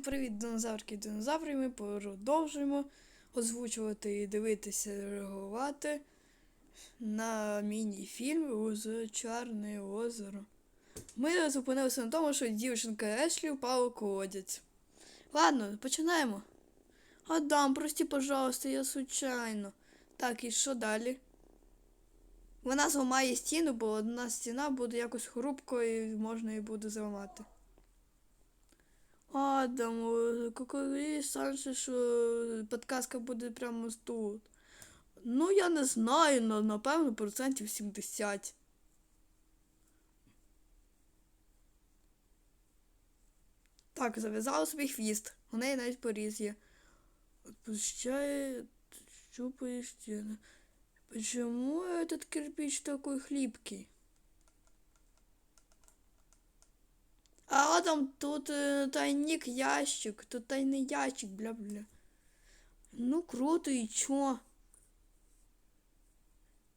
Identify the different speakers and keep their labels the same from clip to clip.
Speaker 1: Всім привіт, динозаврики і динозаври. Ми продовжуємо озвучувати і дивитися, реагувати на міні-фільм з Чорне озеро. Ми зупинилися на тому, що дівчинка Ешлі впала у колодязь. Ладно, починаємо. Адам, прости, пожалуйста, я случайно. Так, і що далі? Вона зламає стіну, бо одна стіна буде якось хрупкою і можна її буде зламати. Адам, о, коли Санше, що подказка буде прямо тут. Ну, я не знаю, но напевно процентів 70. Так, зав'язала собі хвіст. У неї навіть поріз є. Отпущає, щупає стіну. Почему этот кирпич такой хлипкий? А там тут е, тайник ящик, тут тайний ящик, бля-бля. Ну круто, и чё?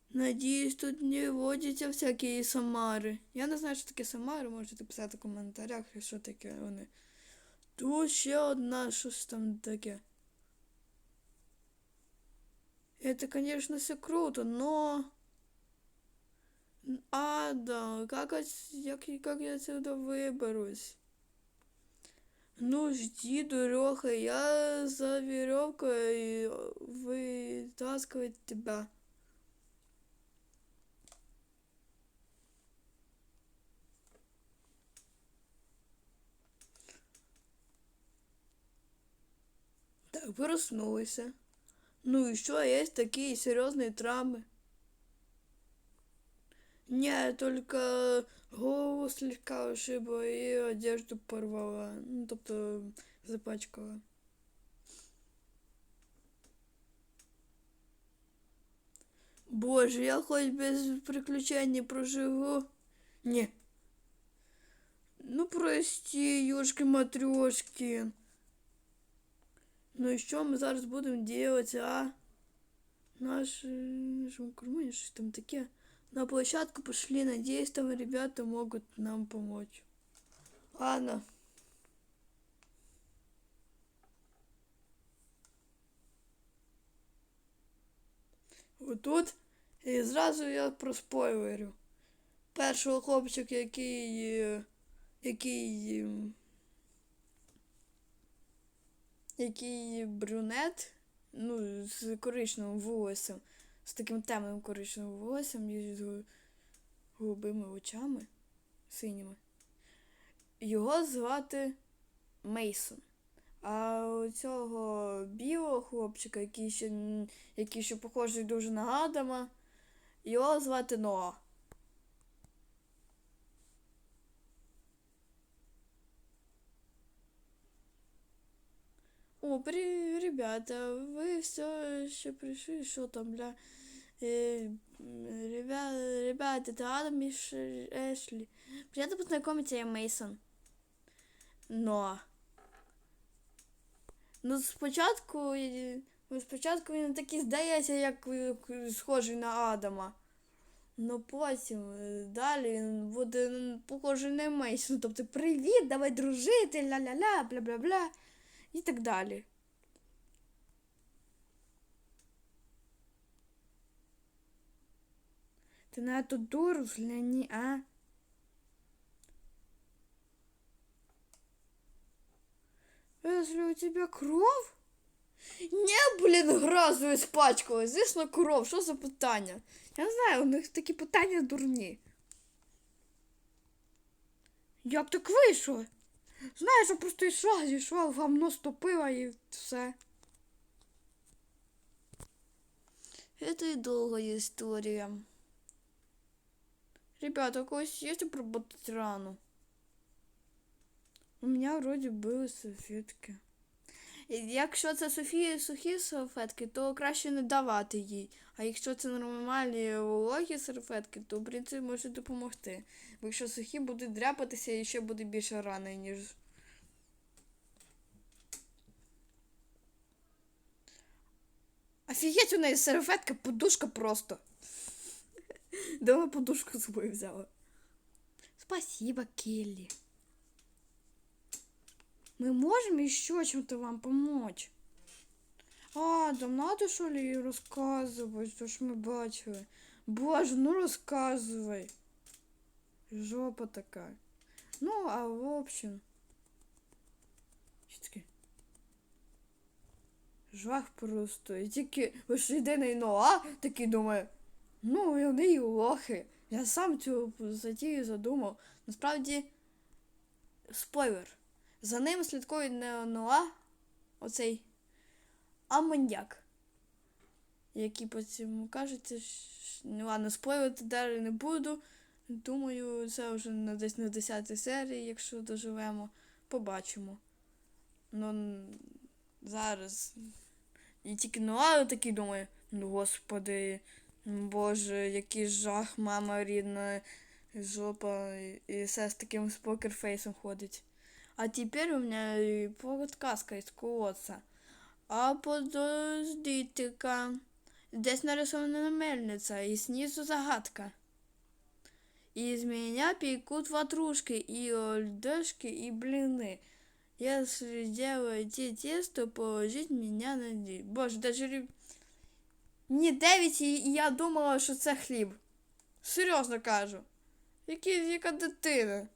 Speaker 1: Надіюсь, тут не водяться всякі самари. Я не знаю, що таке самари, можете писати в коментарях, що таке вони. Тут ще одна, щось там таке. Это, конечно, все круто, но... Ада, как, от- як, как я отсюда выберусь? Ну, жди, дуреха, я за веревкой вытаскивать тебя. Так, проснулся. Ну что, есть такие серьезные травмы? Не, только голову слегка ушибла и одежду порвала. Ну, тобто запачкала. Боже, я хоть без приключений проживу. Не. Ну, прости, ёшки матрешки. Ну і що ми зараз будемо делать, а? Наш э, Кармане, что там таке? На площадку пошли, надеюсь, там ребята могут нам помочь. Ладно. Отут. І зразу я проспойлерю. Першого хлопчика, який. е, який. який брюнет, ну, з коричневим волоссям, з таким темним коричневим волоссям і з голубими очами синіми. Його звати Мейсон. А у цього білого хлопчика, який ще, який ще похожий дуже на Адама, його звати Ноа. О, при ребята, вы все еще пришли, что там, бля? Э, ребята, ребята, это Адам и Ш- Эшли. Приятно познакомиться, я Мейсон. Но. Ну, спочатку, е, ну, спочатку він такий здається, як е, к- схожий на Адама. Ну потім е, далі він буде м, похожий на Мейсон. Тобто, привіт, давай дружити, ля-ля-ля, бля-бля-бля. І так далі. Ты на эту дуру взгляни, а? Если у тебя кров? Не, блін, гразу испачкалась. Звісно, кров. Що за питання? Я не знаю, у них такі питання дурні. Як так вийшло? Знаєш, я просто йшла, зійшла, в гамно ступила і все. Это и долгая история. Ребята, у когось есть обработать рану? У меня вроде були салфетки. Якщо це Софії сухі салфетки, то краще не давати їй. А якщо це нормальні вологі салфетки, то в принципі може допомогти. Бо якщо сухі будуть дряпатися, і ще буде більше рани, ніж. Офігеть, у неї салфетка, подушка просто. Дома подушку з собою взяла. Спасибо, Келли. Мы можем еще чем-то вам помочь? А, там надо что ли рассказывать, то что мы бачили. Боже, ну рассказывай. Жопа такая. Ну, а в общем. Що таке? Жах просто. І тільки лише єдиний Ноа такий думає, ну, вони й лохи. Я сам цю затію задумав. Насправді, спойлер. За ним слідкує не Ноа, оцей, а маньяк. Який потім кажеться, що... ну ладно, спойлерити далі не буду. Думаю, це вже на десь на 10 серії, якщо доживемо, побачимо. Ну, зараз. І тільки Ноа такий думає, ну господи, боже, який жах, мама рідна, жопа, і, все з таким з покерфейсом ходить. А тепер у мене і подсказка из колодца. А подождите-ка. Здесь нарисована мельница, и снизу загадка. Из меня пекут ватрушки и льдышки и блины. Если делаете тесто, положить меня на день. Боже, даже Мені 9 і і я думала, що це хліб. Серйозно кажу. Які, яка дитина.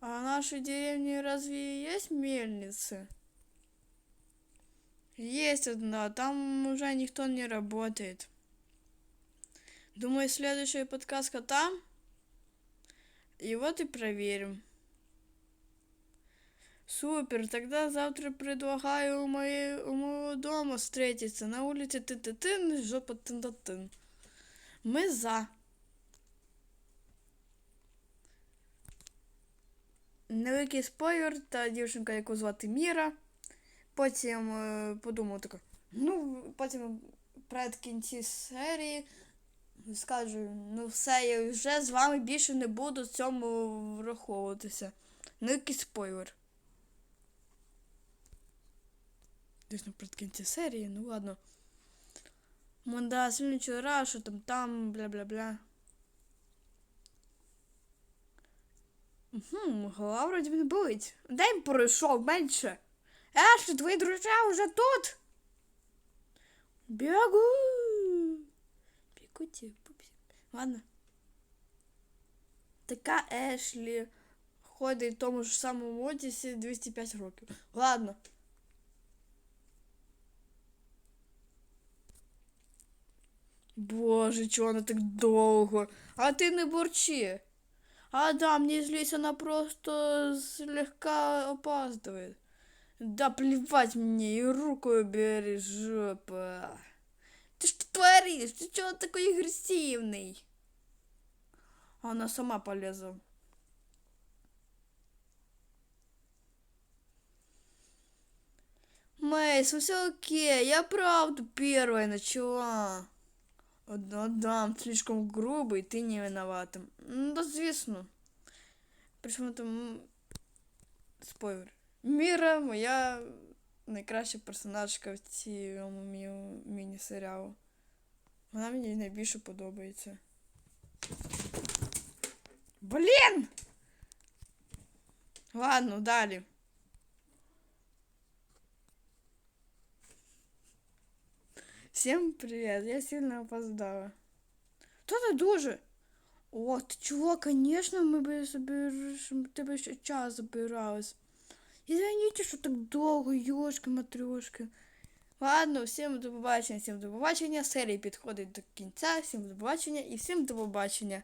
Speaker 1: А в нашей деревне разве есть мельницы? Есть одна, там уже никто не работает. Думаю, следующая подсказка там. И вот и проверим. Супер, тогда завтра предлагаю у, моей, у моего дома встретиться на улице ты ты тын жопа тын тын тын Мы за. Невеликий спойлер та дівчинка, яку звати Міра. Потім е, подумав тако, ну, потім перед кінці серії скажу, ну все, я вже з вами більше не буду в цьому враховуватися. Невеликий спойлер. Десь перед кінці серії, ну ладно. Манда, сильно вчора, що там там, бля-бля-бля. Угу, голова вроді не болить. День пройшов менше. Еш, твої друзі вже тут. Бігу. Бігуті, пупсі. Ладно. Така Ешлі ходить в тому ж самому одязі 205 років. Ладно. Боже, чого вона так довго? А ти не бурчи. А да, мне здесь она просто слегка опаздывает. Да плевать мне, и руку убери, жопа. Ты что творишь? Ты чего такой агрессивный? Она сама полезла. Мейс, все окей, я правда первая начала. Да, да, слишком грубий, ти не винувата. Ну, да, звісно. Причому там спойлер. Міра моя найкраща персонажка в цьому мі- міні-серіалу. Вона мені найбільше подобається. Блін! Ладно, далі. Всем привет, я сильно опоздала. Та не дуже. Ты чего? конечно, ми би собі тебе ще час забиралась. Извините, що так довго, йошки, матрешки. Ладно, всім до побачення, всім до побачення. Серія підходить до кінця, всім до побачення і всім до побачення.